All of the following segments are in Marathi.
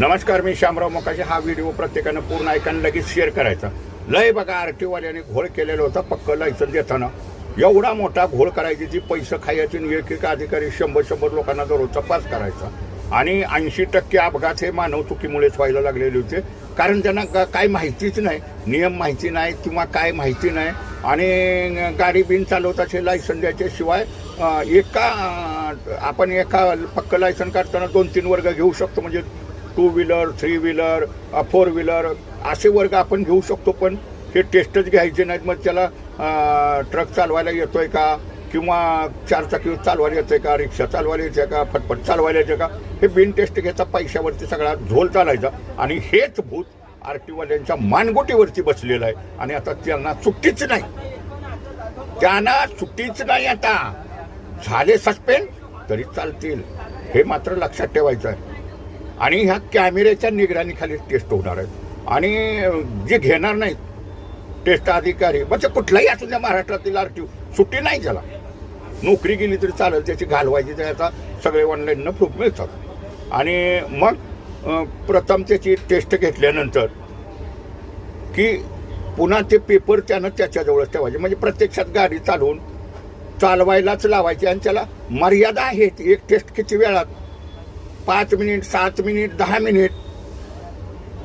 नमस्कार मी श्यामराव मोकाशी. हा व्हिडिओ प्रत्येकानं पूर्ण ऐकायला लगेच शेअर करायचा. लय बघा आर घोळ केलेला होता पक्क लायसन देताना. एवढा मोठा घोळ करायची जी पैसे खायची एक एक अधिकारी शंभर शंभर लोकांना दररोजचा पास करायचा. आणि ऐंशी टक्के अपघात हे मानव चुकीमुळेच व्हायला लागलेले होते. कारण त्यांना का काय माहितीच नाही. नियम माहिती नाही किंवा काय माहिती नाही. आणि गाडी बिन चालवताचे लायसन द्यायच्याशिवाय शिवाय एका आपण एका पक्क लायसन काढताना दोन तीन वर्ग घेऊ शकतो. म्हणजे two wheeler three wheeler four wheeler असे वर्ग आपण घेऊ शकतो पण हे टेस्टच घ्यायचे नाहीत. मग त्याला ट्रक चालवायला येतोय का? किंवा चारचाकी चालवायला येतोय का? रिक्षा चालवायला येते का? फटफट चालवायला येते का? हे बिन टेस्ट घ्यायचा पैशावरती सगळा झोल चालायचा. आणि हेच भूत आर टी वाल्यांच्या मानगोटीवरती बसलेलं आहे. आणि आता त्यांना सुट्टीच नाही. त्यांना सुट्टीच नाही आता. झाले सस्पेंड तरी चालतील. हे मात्र लक्षात ठेवायचं आहे. आणि ह्या कॅमेऱ्याच्या निगराणीखाली टेस्ट होणार आहेत. आणि जे घेणार नाहीत टेस्ट अधिकारी म्हणजे कुठलाही असू द्या महाराष्ट्रातील आर टी सुट्टी नाही त्याला. नोकरी गेली तरी चालेल त्याची घालवायची तर सगळे ऑनलाईननं प्रूफ मिळतात. आणि मग प्रथम त्याची टेस्ट घेतल्यानंतर की पुन्हा ते पेपर त्यानं त्याच्याजवळच ठेवायचे. म्हणजे प्रत्यक्षात गाडी चालवून चालवायलाच लावायची आणि त्याला मर्यादा आहेत. एक टेस्ट किती वेळात? पाच मिनिट सात मिनिट दहा मिनिट.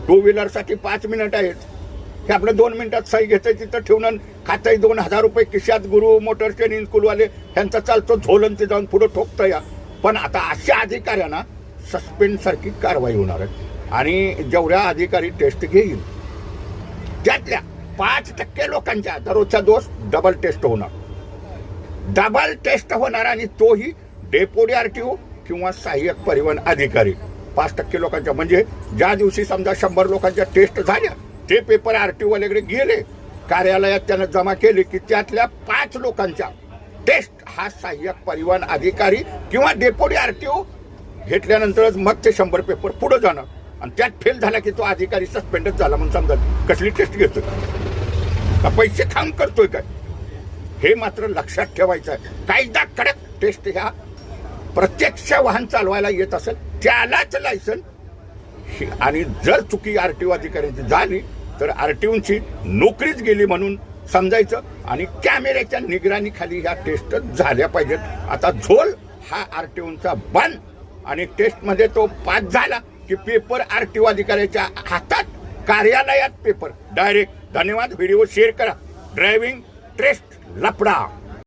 टू व्हीलरसाठी पाच मिनिट आहेत. हे आपलं दोन मिनिटात सही घेतं तिथं ठेवून खाताही दोन हजार रुपये किशात गुरु मोटर ट्रेनिंग स्कूलवाले ह्यांचा चालतो झोलन ते जाऊन पुढं ठोकतं या पण आता अशा अधिकाऱ्यांना सस्पेंड सारखी कारवाई होणार आहे. आणि जेवढ्या अधिकारी टेस्ट घेईल त्यातल्या पाच टक्के लोकांच्या दररोजचा दोष डबल टेस्ट होणार. डबल टेस्ट होणार आणि तोही डेपोडी आरटीओ किंवा सहाय्यक परिवहन अधिकारी. पाच टक्के लोकांच्या म्हणजे ज्या दिवशी समजा शंभर लोकांच्या टेस्ट झाल्या ते पेपर आर टी वाल्याकडे गेले. कार्यालयात त्यानं जमा केले की त्यातल्या पाच लोकांच्या टेस्ट हा सहाय्यक परिवहन अधिकारी किंवा डेपोडी ओ घेतल्यानंतरच मग ते शंभर पेपर पुढं जाणं आणि त्यात फेल झाला की तो अधिकारी सस्पेंडच झाला म्हणून समजा कसली टेस्ट घेतोय? का पैसे खाऊन करतोय काय? हे मात्र लक्षात ठेवायचं आहे. कायदा कडक टेस्ट ह्या प्रत्यक्ष वाहन चालवायला येत असेल त्यालाच लायसन आणि जर चुकी आर टी ओ अधिकाऱ्यांची झाली तर आर टी ओची नोकरीच गेली म्हणून समजायचं आणि कॅमेऱ्याच्या निगराणीखाली ह्या टेस्ट झाल्या पाहिजेत. आता झोल हा आर टी ओचा बंद आणि टेस्टमध्ये तो पास झाला की पेपर आर टीवा अधिकाऱ्याच्या हातात कार्यालयात पेपर डायरेक्ट धन्यवाद. व्हिडिओ शेअर करा. Driving test लपडा.